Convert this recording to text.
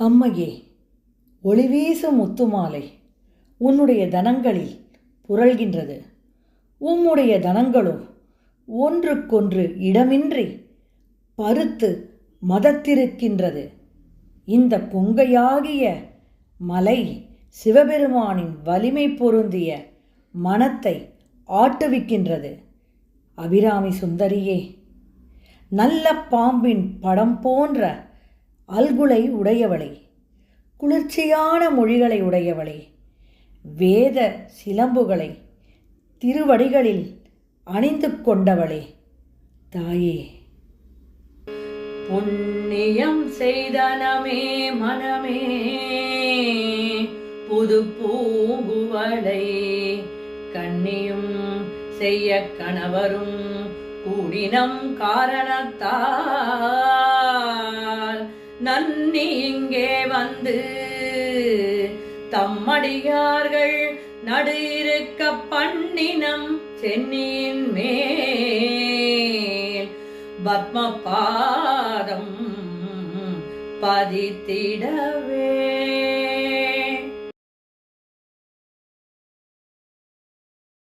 அம்மையே ஒளிவீசும் முத்துமாலை உன்னுடைய தனங்களில் புரள்கின்றது. உம்முடைய தனங்களோ ஒன்றுக்கொன்று இடமின்றி பருத்து மதத்திருக்கின்றது. இந்த பொங்கையாகிய மலை சிவபெருமானின் வலிமை பொருந்திய மனத்தை ஆட்டுவிக்கின்றது. அபிராமி சுந்தரியே நல்ல பாம்பின் படம் போன்ற அல்குலை உடையவளே குளிர்ச்சியான மொழிகளை உடையவளே வேத சிலம்புகளை திருவடிகளில் அணிந்து கொண்டவளே. தாயே புண்ணியம் செய்தனமே மனமே புது பூங்குவளை கண்ணியும் செய்ய கணவரும் கூடினம் காரணத்தால் நன்னி இங்கே வந்து தம்மடியார்கள் நடு இருக்க பண்ணினம் சென்னியின் மேல். பத்மபாதம் பதித்திடவே